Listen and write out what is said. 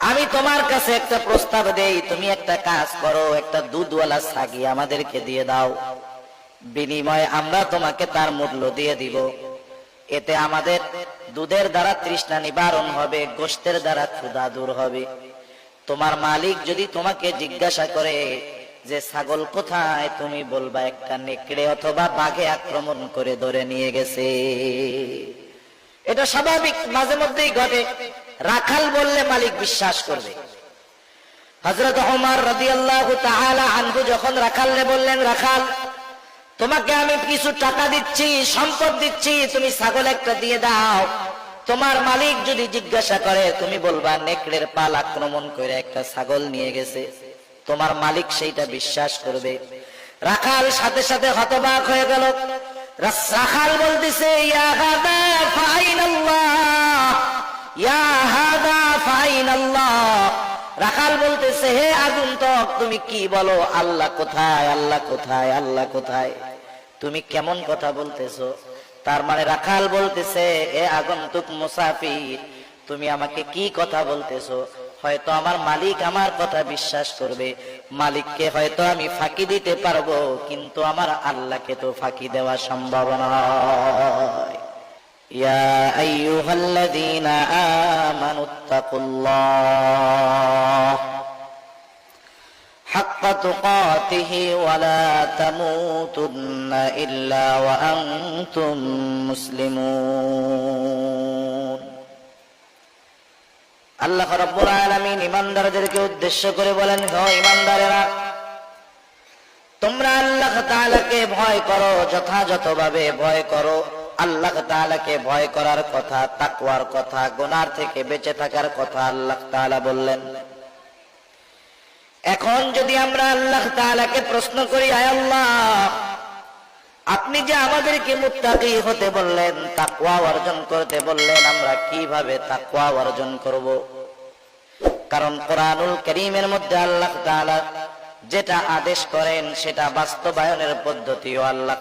আমি তোমার কাছে একটা প্রস্তাব দেই। তুমি একটা কাজ করো, একটা দুধওয়ালা ছাগি আমাদেরকে দিয়ে দাও। বিনিময়ে আমরা তোমাকে তার মূল্য দিয়ে দিব। এতে আমাদের দুধের দ্বারা তৃষ্ণা নিবারণ হবে, গোষ্ঠের দ্বারা ক্ষুধা দূর হবে। তোমার মালিক যদি তোমাকে জিজ্ঞাসা করে যে, ছাগল কোথায়? তুমি বলবা, একটা নেকড়ে অথবা বাঘে আক্রমণ করে ধরে নিয়ে গেছে। এটা স্বাভাবিক, মাঝে মধ্যেই ঘটে। রাখাল বললে মালিক বিশ্বাস করবে। হজরত ওমর রাদিয়াল্লাহু তাআলা আনহু যখন রাখালরে বললেন, রাখাল, তোমাকে আমি কিছু টাকা দিচ্ছি, সম্পদ দিচ্ছি, তুমি ছাগল একটা দিয়ে দাও। তোমার মালিক যদি জিজ্ঞাসা করে, তুমি বলবা, নেকড়ের পাল আক্রমণ করে একটা ছাগল নিয়ে গেছে। তোমার মালিক সেইটা বিশ্বাস করবে। রাখাল সাথে সাথে হতবাক হয়ে গেল। রাখাল বলতেছে, ইয়া রাখাল বলতেছে, হে আগন্তুক, তুমি কি বলো? আল্লাহ কোথায়? আল্লাহ কোথায়? আল্লাহ কোথায়? তুমি কেমন কথা বলতেছো? তার মানে রাখাল বলতেছে, এ আগন্তুক মুসাফির, তুমি আমাকে কি কথা বলতেছো? হয়তো আমার মালিক আমার কথা বিশ্বাস করবে। মালিককে হয়তো আমি ফাঁকি দিতে পারব, কিন্তু আমার আল্লাহকে তো ফাঁকি দেওয়া সম্ভব নয়। يا أيها الذين آمنوا اتقوا الله حق تقاته ولا تموتن إلا وأنتم مسلمون আল্লাহ রব্বুল আলামিন ইমানদারদেরকে উদ্দেশ্য করে বলেন হ ইমানদারেরা তোমরা আল্লাহ তাআলাকে ভয় করো যথাযথভাবে ভয় করো আল্লাহ তাআলাকে ভয় করার কথা, তাকওয়ার কথা, গুনার থেকে বেঁচে থাকার কথা আল্লাহ তাআলা বললেন। এখন যদি আমরা আল্লাহ তাআলাকে প্রশ্ন করি, আয় আল্লাহ, আপনি যে আমাদেরকে মুত্তাকি হতে বললেন, তাকওয়া অর্জন করতে বললেন, আমরা কীভাবে তাকওয়া অর্জন করব? কারণ কোরআনুল করিমের মধ্যে আল্লাহ তাআলা যেটা আদেশ করেন, সেটা বাস্তবায়নের পদ্ধতিও আল্লাহ